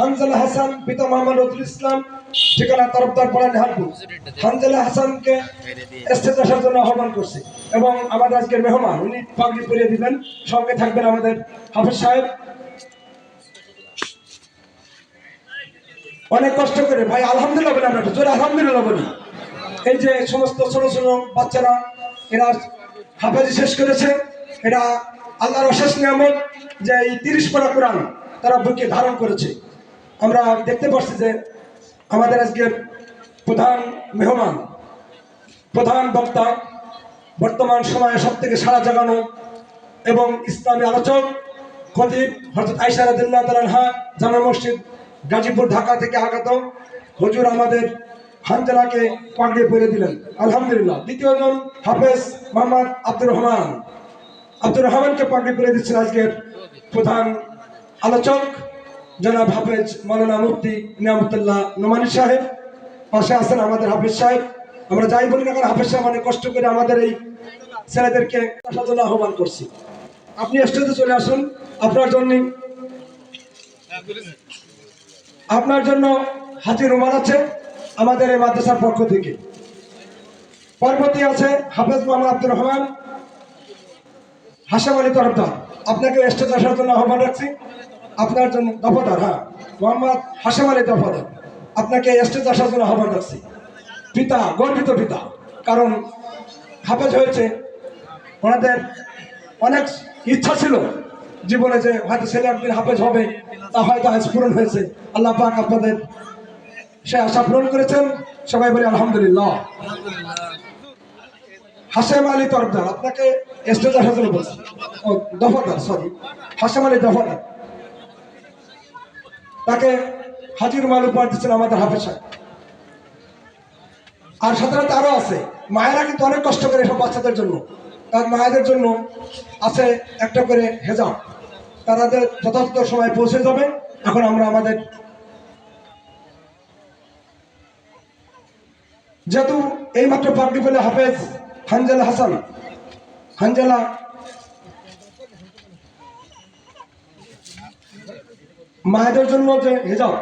হানজালা হাসান, পিতা মোহাম্মদ রতুল ইসলাম, ঠিকানা তরফদার পাড়া নেহালপুর। হানজালা হাসানকে স্টেজ আসার জন্য আহ্বান করছি এবং আমাদের আজকের মেহমান, উনি পাগড়ি পরিয়ে দিবেন। সঙ্গে থাকবেন আমাদের হাফিজ সাহেব। অনেক কষ্ট করে, ভাই, আলহামদুলিল্লাহ বলি আমরা জোরে আলহামদুলিল্লাহ বলি। এই যে সমস্ত ছোট ছোট বাচ্চারা, এরা হাফেজি শেষ করেছে। এটা আল্লাহর অশেষ নিয়ামত যে এই তিরিশ পারা কোরআন তারা বুকে ধারণ করেছে। আমরা দেখতে পাচ্ছি যে আমাদের আজকের প্রধান মেহমান, প্রধান বক্তা, বর্তমান সময়ে সব থেকে সারা জাগানো এবং ইসলামী আলোচক খতিব হজরত আইসা রাদিল্লাহ তালানহা জামা মসজিদ, গাজীপুর, ঢাকা থেকে আগত হুজুর আমাদের হানজালাকে পাগড়ি পরে দিলেন। আলহামদুলিল্লাহ। দ্বিতীয় জন হাফেজ মোহাম্মদ আব্দুর রহমান। আব্দুর রহমানকে পাগড়ি পরে দিচ্ছেন আজকের প্রধান আলোচক। জনাব হাফেজ মৌলানা মুফতি নিয়ামতুল্লাহ নোমানি সাহেব, পাশে আছেন আমাদের হাফেজ সাহেব। আমরা যাই বলি না কেন, হাফেজ সাহেব অনেক কষ্ট করে আমাদের এই ছেলেদেরকে আহ্বান করছি। আপনি স্টেজে চলে আসুন, আপনার জন্য। আপনার জন্য হাজির রুমাল আছে আমাদের এই মাদ্রাসার পক্ষ থেকে। পরবর্তী আছে হাফেজ মোহাম্মদ আব্দুর রহমান, হাসাম আলী তরফদার। আপনাকে স্টেজ আসার জন্য আহ্বান রাখছি। আপনার জন্য দফাদার হ্যাঁ। মোহাম্মদ হাসেম আলী দফাদার। আপনাকে স্টেজ আসার জন্য আহ্বান রাখছি পিতা, গর্বিত পিতা। কারণ হাফেজ হয়েছে, ওনাদের অনেক ইচ্ছা ছিল জীবনে যে হয়তো ছেলে একদিন হাফেজ হবে, তা হয়তো আজ পূরণ হয়েছে। আল্লাহ পাক আপনাদের সে আশা পূরণ করেছেন। সবাই বলি আলহামদুলিল্লাহ। হাসেম আলী তরফদার, আপনাকে স্টেজ আসার জন্য বলছি। দফাদার সরি হাসেম আলী দফাদার। তাকে হাজির মাল উপহার দিচ্ছেন আমাদের হাফেজ সাহেব। আর সাধারণত আরও আছে। মায়েরা কিন্তু অনেক কষ্ট করে সব বাচ্চাদের জন্য। তার মায়েদের জন্য আছে একটা করে হেজাব। তাদের যথাযথ সময় পৌঁছে যাবে। এখন আমরা আমাদের যেহেতু এইমাত্র পাগড়ি পেলে হাফেজ হানজালা হাসান, হানজালা মায়েদের জন্য যে হেজাব